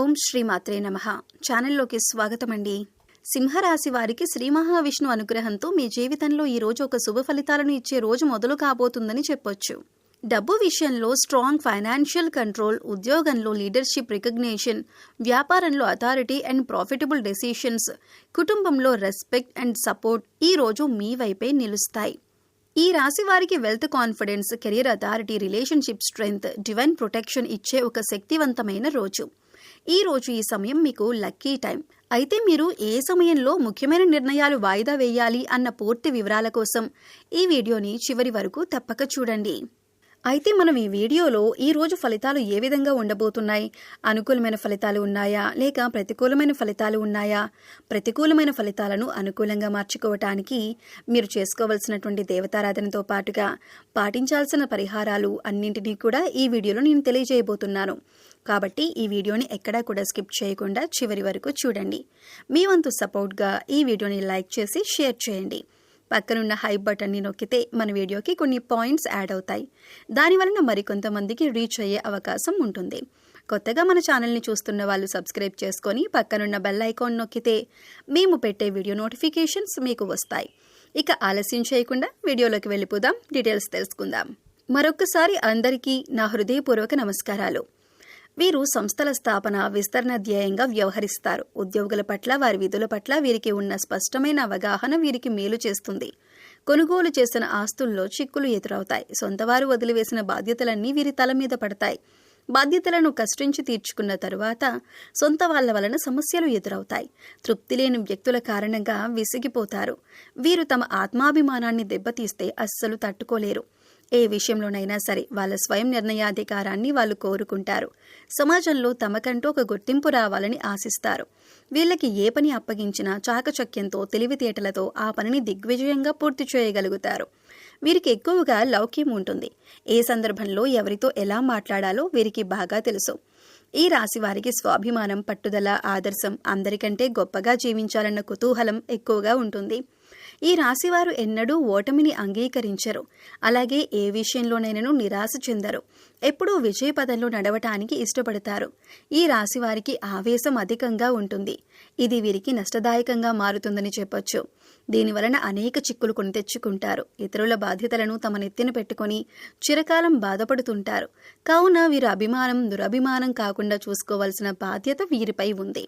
ఓం శ్రీ మాత్రే నమ. ఛానల్లోకి స్వాగతం అండి సింహరాశి వారికి శ్రీ మహావిష్ణు అనుగ్రహంతో మీ జీవితంలో ఈ రోజు ఒక శుభ ఫలితాలను ఇచ్చే రోజు మొదలు కాబోతుందని చెప్పొచ్చు. డబ్బు విషయంలో స్ట్రాంగ్ ఫైనాన్షియల్ కంట్రోల్ ఉద్యోగంలో లీడర్షిప్ రికగ్నేషన్ వ్యాపారంలో అథారిటీ అండ్ ప్రాఫిటబుల్ డెసిషన్స్ కుటుంబంలో రెస్పెక్ట్ అండ్ సపోర్ట్ ఈ రోజు మీ వైపే నిలుస్తాయి. ఈ రాశి వారికి wealth confidence career authority relationship strength divine protection ఇచ్చే ఒక శక్తివంతమైన రోజు. ఈ రోజు ఈ సమయం మీకు లక్కీ టైం. అయితే మీరు ఏ సమయంలో ముఖ్యమైన నిర్ణయాలు వాయిదా వేయాలి అన్న పూర్తి వివరాల కోసం ఈ వీడియోని చివరి వరకు తప్పక చూడండి. అయితే మనం ఈ వీడియోలో ఈ రోజు ఫలితాలు ఏ విధంగా ఉండబోతున్నాయి? అనుకూలమైన ఫలితాలు ఉన్నాయా? లేక ప్రతికూలమైన ఫలితాలు ఉన్నాయా? ప్రతికూలమైన ఫలితాలను అనుకూలంగా మార్చుకోవటానికి మీరు చేసుకోవలసినటువంటి దేవతారాధనతో పాటుగా పాటించాల్సిన పరిహారాలు అన్నింటినీ కూడా ఈ వీడియోలో నేను తెలియజేయబోతున్నాను. కాబట్టి ఈ వీడియోని ఎక్కడా కూడా స్కిప్ చేయకుండా చివరి వరకు చూడండి. మీ వంతు సపోర్ట్గా ఈ వీడియోని లైక్ చేసి షేర్ చేయండి. పక్కనున్న హై బటన్ని నొక్కితే మన వీడియోకి కొన్ని పాయింట్స్ యాడ్ అవుతాయి. దానివలన మరికొంతమందికి రీచ్ అయ్యే అవకాశం ఉంటుంది. కొత్తగా మన ఛానల్ని చూస్తున్న వాళ్ళు సబ్స్క్రైబ్ చేసుకొని పక్కనున్న బెల్ ఐకాన్ నొక్కితే మేము పెట్టే వీడియో నోటిఫికేషన్స్ మీకు వస్తాయి. ఇక ఆలస్యం చేయకుండా వీడియోలోకి వెళ్ళిపోదాం. డీటెయిల్స్ తెలుసుకుందాం. మరొకసారి అందరికీ నా హృదయపూర్వక నమస్కారాలు. వీరు సంస్థల స్థాపన విస్తరణ ధ్యేయంగా వ్యవహరిస్తారు. ఉద్యోగుల పట్ల వారి విధుల పట్ల వీరికి ఉన్న స్పష్టమైన అవగాహన వీరికి మేలు చేస్తుంది. కొనుగోలు చేసిన ఆస్తుల్లో చిక్కులు ఎదురవుతాయి. సొంతవారు వదిలివేసిన బాధ్యతలన్నీ వీరి తల మీద పడతాయి. బాధ్యతలను కష్టించి తీర్చుకున్న తరువాత సొంత వాళ్ళ వలన సమస్యలు ఎదురవుతాయి. తృప్తి లేని వ్యక్తుల కారణంగా విసిగిపోతారు. వీరు తమ ఆత్మాభిమానాన్ని దెబ్బతీస్తే అస్సలు తట్టుకోలేరు. ఏ విషయంలోనైనా సరే వాళ్ళ స్వయం నిర్ణయాధికారాన్ని వాళ్ళు కోరుకుంటారు. సమాజంలో తమకంటూ ఒక గుర్తింపు రావాలని ఆశిస్తారు. వీళ్ళకి ఏ పని అప్పగించినా చాకచక్యంతో తెలివితేటలతో ఆ పనిని దిగ్విజయంగా పూర్తి చేయగలుగుతారు. వీరికి ఎక్కువగా లౌక్యం ఉంటుంది. ఏ సందర్భంలో ఎవరితో ఎలా మాట్లాడాలో వీరికి బాగా తెలుసు. ఈ రాశి వారికి స్వాభిమానం పట్టుదల ఆదర్శం అందరికంటే గొప్పగా జీవించాలన్న కుతూహలం ఎక్కువగా ఉంటుంది. ఈ రాశివారు ఎన్నడూ ఓటమిని అంగీకరించరు. అలాగే ఏ విషయంలోనైనాను నిరాశ చెందరు. ఎప్పుడూ విజయ పదంలో నడవటానికి ఇష్టపడతారు. ఈ రాశివారికి ఆవేశం అధికంగా ఉంటుంది. ఇది వీరికి నష్టదాయకంగా మారుతుందని చెప్పొచ్చు. దీనివలన అనేక చిక్కులు కొని తెచ్చుకుంటారు. ఇతరుల బాధ్యతలను తమ నెత్తిన పెట్టుకొని చిరకాలం బాధపడుతుంటారు. కావున వీరు అభిమానం దురభిమానం కాకుండా చూసుకోవాల్సిన బాధ్యత వీరిపై ఉంది.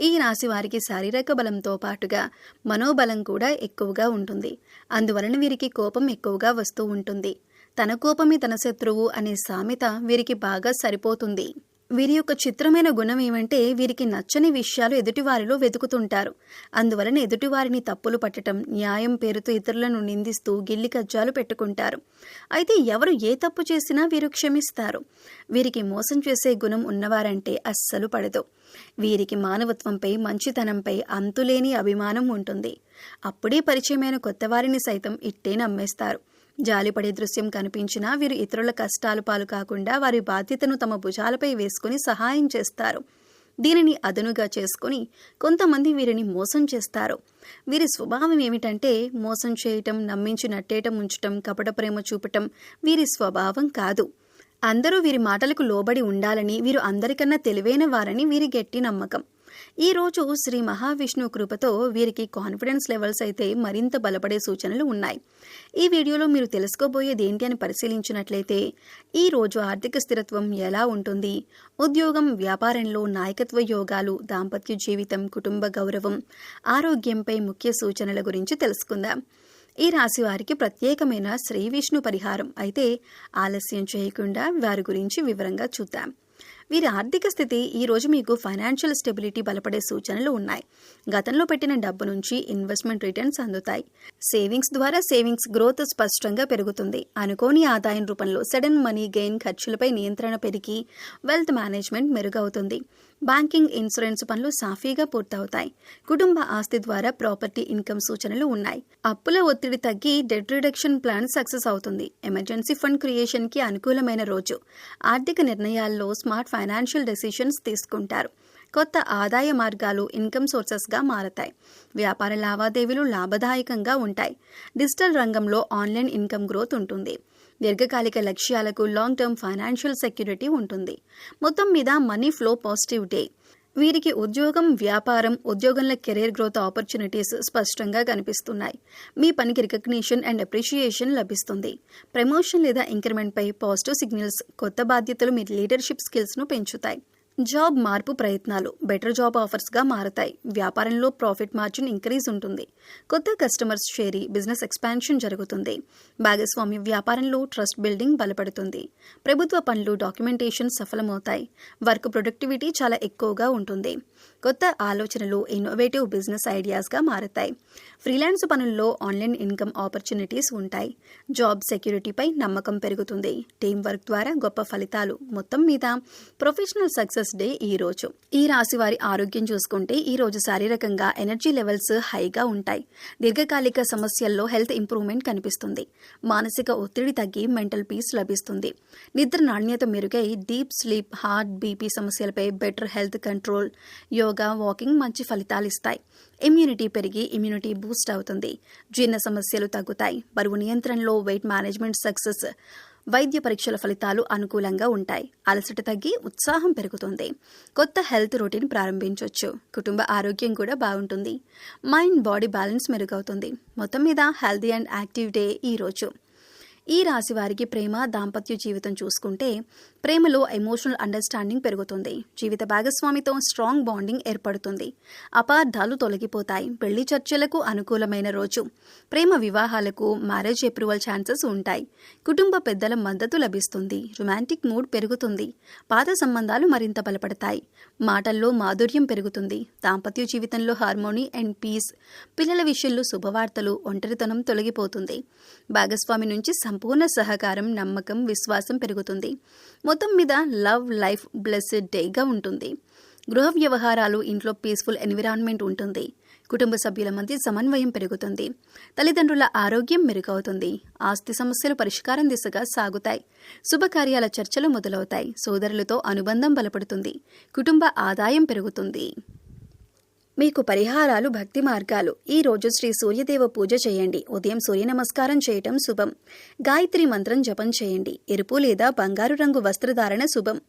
ఈ రాశి వారికి శారీరక బలంతో పాటుగా మనోబలం కూడా ఎక్కువగా ఉంటుంది. అందువలన వీరికి కోపం ఎక్కువగా వస్తూ ఉంటుంది. తన కోపమే తన శత్రువు అనే సామెత వీరికి బాగా సరిపోతుంది. వీరి యొక్క చిత్రమైన గుణం ఏమంటే వీరికి నచ్చని విషయాలు ఎదుటివారిలో వెతుకుతుంటారు. అందువలన ఎదుటివారిని తప్పులు పట్టడం న్యాయం పేరుతో ఇతరులను నిందిస్తూ గిల్లి కజ్జాలు పెట్టుకుంటారు. అయితే ఎవరు ఏ తప్పు చేసినా వీరు క్షమిస్తారు. వీరికి మోసం చేసే గుణం ఉన్నవారంటే అస్సలు పడదు. వీరికి మానవత్వంపై మంచితనంపై అంతులేని అభిమానం ఉంటుంది. అప్పుడే పరిచయమైన కొత్తవారిని సైతం ఇట్టే నమ్మేస్తారు. జాలిపడే దృశ్యం కనిపించినా వీరు ఇతరుల కష్టాలు పాలు కాకుండా వారి బాధ్యతను తమ భుజాలపై వేసుకుని సహాయం చేస్తారు. దీనిని అదనుగా చేసుకుని కొంతమంది వీరిని మోసం చేస్తారు. వీరి స్వభావం ఏమిటంటే మోసం చేయటం నమ్మించి నట్టేయటం ఉంచటం కపట ప్రేమ చూపటం వీరి స్వభావం కాదు. అందరూ వీరి మాటలకు లోబడి ఉండాలని వీరు అందరికన్నా తెలివైన వారని వీరి గట్టి నమ్మకం. ఈ రోజు శ్రీ మహావిష్ణు కృపతో వీరికి కాన్ఫిడెన్స్ లెవెల్స్ అయితే మరింత బలపడే సూచనలు ఉన్నాయి. ఈ వీడియోలో మీరు తెలుసుకోబోయేది ఏంటి అని పరిశీలించినట్లయితే ఈ రోజు ఆర్థిక స్థిరత్వం ఎలా ఉంటుంది? ఉద్యోగం వ్యాపారంలో నాయకత్వ యోగాలు దాంపత్య జీవితం కుటుంబ గౌరవం ఆరోగ్యంపై ముఖ్య సూచనల గురించి తెలుసుకుందాం. ఈ రాశి వారికి ప్రత్యేకమైన శ్రీ విష్ణు పరిహారం. అయితే ఆలస్యం చేయకుండా వారి గురించి వివరంగా చూద్దాం. వీరి ఆర్థిక స్థితి ఈ రోజు మీకు ఫైనాన్షియల్ స్టెబిలిటీ బలపడే సూచనలు ఉన్నాయి. గతంలో పెట్టిన డబ్బు నుంచి ఇన్వెస్ట్మెంట్ రిటర్న్స్ అందుతాయి. సేవింగ్స్ ద్వారా సేవింగ్స్ గ్రోత్ స్పష్టంగా పెరుగుతుంది. అనుకోని ఆదాయం రూపంలో సడన్ మనీ గెయిన్ ఖర్చులపై నియంత్రణ పెరిగి వెల్త్ మేనేజ్మెంట్ మెరుగవుతుంది. బ్యాంకింగ్ ఇన్సూరెన్స్ పనులు సాఫీగా పూర్తవుతాయి. కుటుంబ ఆస్తి ద్వారా ప్రాపర్టీ ఇన్కమ్ సూచనలు ఉన్నాయి. అప్పుల ఒత్తిడి తగ్గి డెట్ రిడక్షన్ ప్లాన్ సక్సెస్ అవుతుంది. ఎమర్జెన్సీ ఫండ్ క్రియేషన్కి అనుకూలమైన రోజు. ఆర్థిక నిర్ణయాల్లో స్మార్ట్ ఫైనాన్షియల్ డెసిషన్స్ తీసుకుంటారు. కొత్త ఆదాయ మార్గాలు ఇన్కమ్ సోర్సెస్గా మారతాయి. వ్యాపార లావాదేవీలు లాభదాయకంగా ఉంటాయి. డిజిటల్ రంగంలో ఆన్లైన్ ఇన్కమ్ గ్రోత్ ఉంటుంది. దీర్ఘకాలిక లక్ష్యాలకు లాంగ్ టర్మ్ ఫైనాన్షియల్ సెక్యూరిటీ ఉంటుంది. మొత్తం మీద మనీ ఫ్లో పాజిటివ్ డే వీరికి ఉద్యోగం వ్యాపారం ఉద్యోగంలో కెరీర్ గ్రోత్ ఆపర్చునిటీస్ స్పష్టంగా కనిపిస్తున్నాయి. మీ పనికి రికగ్నిషన్ అండ్ అప్రిషియేషన్ లభిస్తుంది. ప్రమోషన్ లేదా ఇంక్రిమెంట్పై పాజిటివ్ సిగ్నల్స్ కొత్త బాధ్యతలు మీ లీడర్షిప్ స్కిల్స్ను పెంచుతాయి. జాబ్ మార్పు ప్రయత్నాలు బెటర్ జాబ్ ఆఫర్స్గా మారతాయి. వ్యాపారంలో ప్రాఫిట్ మార్జిన్ ఇంక్రీజ్ ఉంటుంది. కొత్త కస్టమర్స్ షేరీ బిజినెస్ ఎక్స్పాన్షన్ జరుగుతుంది. భాగస్వామ్య వ్యాపారంలో ట్రస్ట్ బిల్డింగ్ బలపడుతుంది. ప్రభుత్వ పనులు డాక్యుమెంటేషన్ సఫలమవుతాయి. వర్క్ ప్రొడక్టివిటీ చాలా ఎక్కువగా ఉంటుంది. కొత్త ఆలోచనలు ఇన్నోవేటివ్ బిజినెస్ ఐడియాస్గా మారతాయి. ఫ్రీలాన్స్ పనుల్లో ఆన్లైన్ ఇన్కమ్ ఆపర్చునిటీస్ ఉంటాయి. జాబ్ సెక్యూరిటీపై నమ్మకం పెరుగుతుంది. టీం వర్క్ ద్వారా గొప్ప ఫలితాలు మొత్తం మీద ప్రొఫెషనల్ సక్సెస్ డే ఈ రోజు. ఈ రాశి వారి ఆరోగ్యం చూసుకుంటే ఈ రోజు శారీరకంగా ఎనర్జీ లెవెల్స్ హైగా ఉంటాయి. దీర్ఘకాలిక సమస్యల్లో హెల్త్ ఇంప్రూవ్మెంట్ కనిపిస్తుంది. మానసిక ఒత్తిడి తగ్గి మెంటల్ పీస్ లభిస్తుంది. నిద్ర నాణ్యత మెరుగై డీప్ స్లీప్ హార్ట్ బీపీ సమస్యలపై better health control yoga walking మంచి ఫలితాలు ఇస్తాయి. ఇమ్యూనిటీ పెరిగి ఇమ్యూనిటీ బూస్ట్ అవుతుంది. జీర్ణ సమస్యలు తగ్గుతాయి. బరువు నియంత్రణలో వెయిట్ మేనేజ్మెంట్ సక్సెస్ వైద్య పరీక్షల ఫలితాలు అనుకూలంగా ఉంటాయి. అలసట తగ్గి ఉత్సాహం పెరుగుతుంది. కొత్త హెల్త్ రొటీన్ ప్రారంభించవచ్చు కుటుంబ ఆరోగ్యం కూడా బాగుంటుంది. మైండ్ బాడీ బ్యాలెన్స్ మెరుగవుతుంది. మొత్తం మీద హెల్తీ అండ్ యాక్టివ్ డే ఈ రోజు. ఈ రాశి వారికి ప్రేమ దాంపత్య జీవితం చూసుకుంటే ప్రేమలో ఎమోషనల్ అండర్స్టాండింగ్ పెరుగుతుంది. జీవిత భాగస్వామితో స్ట్రాంగ్ బాండింగ్ ఏర్పడుతుంది. అపార్థాలు తొలగిపోతాయి. పెళ్ళి చర్చలకు అనుకూలమైన రోజు. ప్రేమ వివాహాలకు మ్యారేజ్ అప్రూవల్ ఛాన్సెస్ ఉంటాయి. కుటుంబ పెద్దల మద్దతు లభిస్తుంది. రొమాంటిక్ మూడ్ పెరుగుతుంది. పాత సంబంధాలు మరింత బలపడతాయి. మాటల్లో మాధుర్యం పెరుగుతుంది. దాంపత్య జీవితంలో హార్మోనీ అండ్ పీస్ పిల్లల విషయంలో శుభవార్తలు ఒంటరితనం తొలగిపోతుంది. భాగస్వామి నుంచి సంపూర్ణ సహకారం నమ్మకం విశ్వాసం పెరుగుతుంది. మొత్తం మీద లవ్ లైఫ్ బ్లెస్డ్ డేగా ఉంటుంది. గృహ వ్యవహారాలు ఇంట్లో పీస్ఫుల్ ఎన్విరాన్మెంట్ ఉంటుంది. కుటుంబ సభ్యుల మధ్య సమన్వయం పెరుగుతుంది. తల్లిదండ్రుల ఆరోగ్యం మెరుగవుతుంది. ఆస్తి సమస్యలు పరిష్కారం దిశగా సాగుతాయి. శుభకార్యాల చర్చలు మొదలవుతాయి. సోదరులతో అనుబంధం బలపడుతుంది. కుటుంబ ఆదాయం పెరుగుతుంది. మీకు పరిహారాలు భక్తి మార్గాలు. ఈ రోజు శ్రీ సూర్యదేవ పూజ చేయండి. ఉదయం సూర్య నమస్కారం చేయటం శుభం. గాయత్రి మంత్రం జపం చేయండి. ఎరుపు లేదా బంగారు రంగు వస్త్రధారణ శుభం.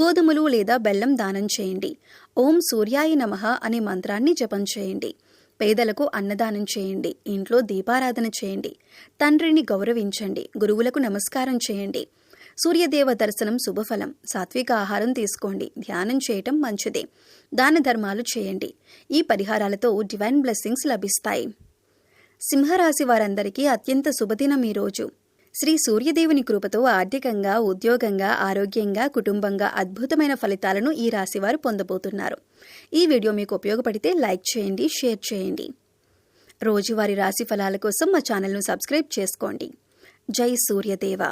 గోధుమలు లేదా బెల్లం దానం చేయండి. ఓం సూర్యాయ నమః అనే మంత్రాన్ని జపం చేయండి. పేదలకు అన్నదానం చేయండి. ఇంట్లో దీపారాధన చేయండి. తండ్రిని గౌరవించండి. గురువులకు నమస్కారం చేయండి. సూర్యదేవ దర్శనం శుభఫలం. సాత్విక ఆహారం తీసుకోండి. ధ్యానం చేయటం మంచిదే. దాన ధర్మాలు చేయండి. ఈ పరిహారాలతో డివైన్ బ్లెస్సింగ్స్ లభిస్తాయి. సింహరాశి వారందరికీ అత్యంత శుభదినం ఈ రోజు. శ్రీ సూర్యదేవుని కృపతో ఆర్థికంగా ఉద్యోగంగా ఆరోగ్యంగా కుటుంబంగా అద్భుతమైన ఫలితాలను ఈ రాశివారు పొందబోతున్నారు. ఈ వీడియో మీకు ఉపయోగపడితే లైక్ చేయండి షేర్ చేయండి. రోజువారీ రాశి ఫలాల కోసం మా ఛానల్ను సబ్స్క్రైబ్ చేసుకోండి. జై సూర్యదేవ.